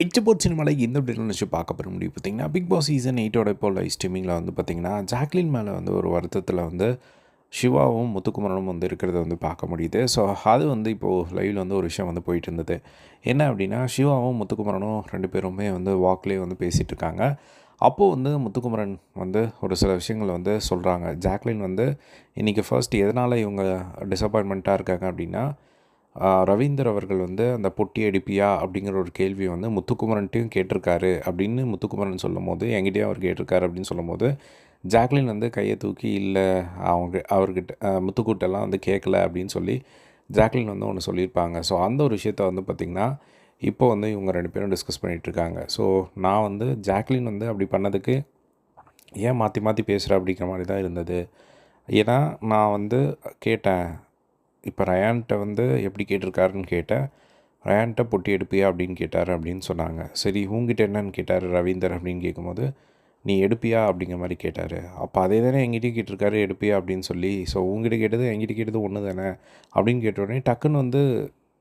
இச்சபோட் சினிமாவில் இந்த நினச்சி பார்க்க போகிற முடியும் பார்த்தீங்கன்னா பிக் பாஸ் சீசன் எயிட்டோட இப்போ லைவ் ஸ்ட்ரீமிங்கில் வந்து பார்த்திங்கன்னா ஜாக்லின் மேலே வந்து ஒரு வருத்தத்தில் வந்து சிவாவும் முத்துக்குமரனும் வந்து இருக்கிறத வந்து பார்க்க முடியுது. ஸோ அது வந்து இப்போது லைவில் வந்து ஒரு விஷயம் வந்து போயிட்டு இருந்தது. என்ன அப்படின்னா சிவாவும் முத்துக்குமரனும் ரெண்டு பேருமே வந்து வாக்லேயே வந்து பேசிகிட்டு இருக்காங்க. அப்போது வந்து முத்துக்குமரன் வந்து ஒரு சில விஷயங்களை வந்து சொல்கிறாங்க ஜாக்லின் வந்து இன்றைக்கி ஃபர்ஸ்ட் எதனால் இவங்க டிசப்பாயின்மெண்ட்டாக இருக்காங்க அப்படின்னா ரவீந்தர் அவர்கள் வந்து அந்த பொட்டி அடிப்பியா? அப்படிங்கிற ஒரு கேள்வி வந்து முத்துக்குமரன்ட்டையும் கேட்டிருக்காரு. அப்படின்னு முத்துக்குமரன் சொல்லும் போது என்கிட்டயும் அவர் கேட்டிருக்காரு அப்படின்னு சொல்லும்போது ஜாக்லின் வந்து கையை தூக்கி இல்லை அவங்க அவர்கிட்ட முத்துக்கூட்டெல்லாம் வந்து கேட்கல அப்படின்னு சொல்லி ஜாக்லின் வந்து ஒன்று சொல்லியிருப்பாங்க. ஸோ அந்த ஒரு விஷயத்த வந்து பார்த்திங்கன்னா இப்போ வந்து இவங்க ரெண்டு பேரும் டிஸ்கஸ் பண்ணிகிட்ருக்காங்க. ஸோ நான் வந்து ஜாக்லின் வந்து அப்படி பண்ணதுக்கு ஏன் மாற்றி மாற்றி பேசுகிற அப்படிங்கிற மாதிரி தான் இருந்தது. ஏன்னா நான் வந்து கேட்டேன். இப்போ ரயான்கிட்ட வந்து எப்படி கேட்டிருக்காருன்னு கேட்டேன். ரயான்கிட்ட பொட்டி எடுப்பியா அப்படின்னு கேட்டார் அப்படின்னு சொன்னாங்க. சரி உங்ககிட்ட என்னன்னு கேட்டார் ரவீந்தர் அப்படின்னு கேட்கும்போது நீ எடுப்பியா அப்படிங்கிற மாதிரி கேட்டார். அப்போ அதே தானே எங்கிட்டயும் கேட்டிருக்காரு எடுப்பியா அப்படின்னு சொல்லி. ஸோ உங்ககிட்ட கேட்டது எங்கிட்ட கேட்டது ஒன்று தானே அப்படின்னு கேட்ட உடனே டக்குன்னு வந்து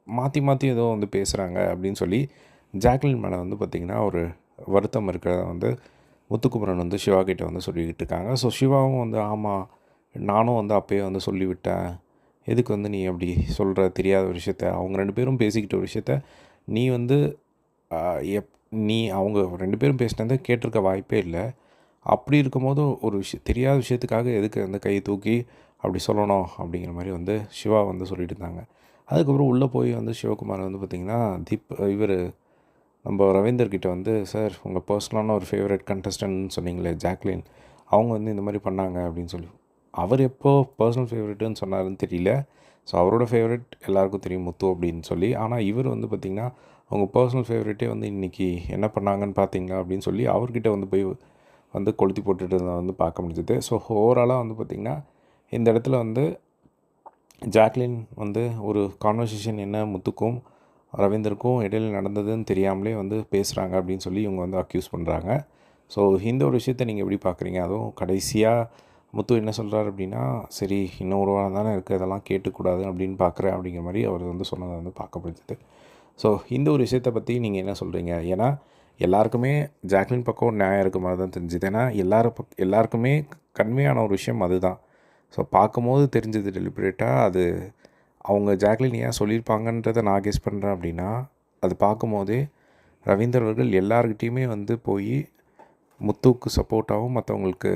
மாற்றி மாற்றி ஏதோ வந்து பேசுகிறாங்க அப்படின்னு சொல்லி ஜாக்லின் மேலே வந்து பார்த்திங்கன்னா ஒரு வருத்தம் இருக்கிறத வந்து முத்துக்குமரன் வந்து சிவா கிட்டே வந்து சொல்லிக்கிட்டு இருக்காங்க. ஸோ சிவாவும் வந்து ஆமாம் நானும் வந்து அப்பயே வந்து சொல்லிவிட்டேன். எதுக்கு வந்து நீ அப்படி சொல்கிற தெரியாத ஒரு விஷயத்த அவங்க ரெண்டு பேரும் பேசிக்கிட்ட ஒரு விஷயத்த நீ வந்து எப் நீ அவங்க ரெண்டு பேரும் பேசினதை கேட்டிருக்க வாய்ப்பே இல்லை. அப்படி இருக்கும்போது ஒரு விஷயம் தெரியாத விஷயத்துக்காக எதுக்கு வந்து கையை தூக்கி அப்படி சொல்லணும் அப்படிங்கிற மாதிரி வந்து சிவா வந்து சொல்லிட்டு இருந்தாங்க. அதுக்கப்புறம் உள்ளே போய் வந்து சிவகுமார் வந்து பார்த்திங்கன்னா தீப் இவர் நம்ம ரவீந்தர்கிட்ட வந்து சார் உங்கள் பர்சனலான ஒரு ஃபேவரட் கண்டஸ்டன்ட்னு சொன்னீங்களே ஜாக்லின் அவங்க வந்து இந்த மாதிரி பண்ணாங்க அப்படின்னு சொல்லி அவர் எப்போ பர்சனல் ஃபேவரெட்டுன்னு சொன்னாருன்னு தெரியல. ஸோ அவரோட ஃபேவரட் எல்லாருக்கும் தெரியும் முத்து அப்படின்னு சொல்லி. ஆனால் இவர் வந்து பார்த்திங்கன்னா அவங்க பர்சனல் ஃபேவரெட்டே வந்து இன்றைக்கி என்ன பண்ணாங்கன்னு பார்த்தீங்களா அப்படின்னு சொல்லி அவர்கிட்ட வந்து போய் வந்து கொளுத்தி போட்டுட்டு இருந்ததை வந்து பார்க்க முடிஞ்சது. ஸோ ஓவராலாக வந்து பார்த்திங்கன்னா இந்த இடத்துல வந்து ஜாக்லின் வந்து ஒரு கான்வர்சேஷன் என்ன முத்துக்கும் ரவீந்தருக்கும் இடையில் நடந்ததுன்னு தெரியாமலே வந்து பேசுகிறாங்க அப்படின்னு சொல்லி இவங்க வந்து அக்யூஸ் பண்ணுறாங்க ஸோ இந்த ஒரு விஷயத்தை நீங்கள் எப்படி பார்க்குறீங்க அதுவும் கடைசியாக முத்து என்ன சொல்கிறாரு அப்படின்னா சரி இன்னும் ஒரு வாரம் தானே இருக்குது அதெல்லாம் கேட்டுக்கூடாது அப்படின்னு பார்க்குறேன் அப்படிங்கிற மாதிரி அவர் வந்து சொன்னதை வந்து பார்க்க முடிஞ்சது. ஸோ இந்த ஒரு விஷயத்தை பற்றி நீங்கள் என்ன சொல்கிறீங்க ஏன்னா எல்லாருக்குமே ஜாக்லின் பக்கம் நியாயம் இருக்க மாதிரி தான் தெரிஞ்சுது. ஏன்னா எல்லாரும் பக் எல்லாருக்குமே கண்மையான ஒரு விஷயம் அதுதான். ஸோ பார்க்கும்போது தெரிஞ்சது டெலிபரேட்டாக அது அவங்க ஜாக்லின் ஏன் சொல்லியிருப்பாங்கன்றதை நான் கெஸ் பண்ணுறேன் அப்படின்னா அது பார்க்கும்போதே ரவீந்தர் அவர்கள் எல்லார்கிட்டேயுமே வந்து போய் முத்துவுக்கு சப்போர்ட்டாகவும் மற்றவங்களுக்கு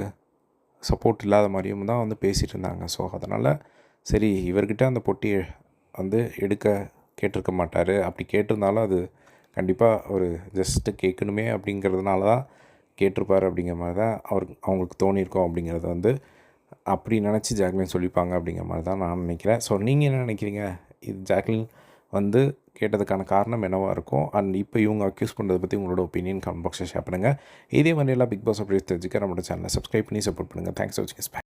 சப்போர்ட் இல்லாத மாதிரியும் தான் வந்து பேசிகிட்டு இருந்தாங்க. ஸோ அதனால் சரி இவர்கிட்ட அந்த பொட்டி வந்து எடுக்க கேட்டிருக்க மாட்டார். அப்படி கேட்டிருந்தாலும் அது கண்டிப்பாக ஒரு ஜஸ்ட்டு கேட்கணுமே அப்படிங்கிறதுனால தான் கேட்டிருப்பார் அப்படிங்கிற மாதிரி தான் அவர் அவங்களுக்கு தோணியிருக்கோம் அப்படிங்கிறத வந்து அப்படி நினச்சி ஜாக்லின் சொல்லிப்பாங்க அப்படிங்கிற மாதிரி தான் நான் நினைக்கிறேன். ஸோ நீங்கள் என்ன நினைக்கிறீங்க? இது ஜாக்லின் வந்து கேட்டதுக்கான காரணம் என்னவாக இருக்கும் அண்ட் இப்போ இவங்க அக்யூஸ் பண்ணுறதை பற்றி உங்களோட ஒப்பீனியன் கமெண்ட் பாக்ஸில் ஷேர் பண்ணுங்கள் இதே மாதிரி எல்லாம் பிக் பாஸ் அப்படியே தெரிஞ்சுக்க நம்மளோட சேனலை சப்ஸ்கிரைப் பண்ணி சப்போர்ட் பண்ணுங்கள் தேங்க்ஸ் ஃபார் வாட்சிங் பை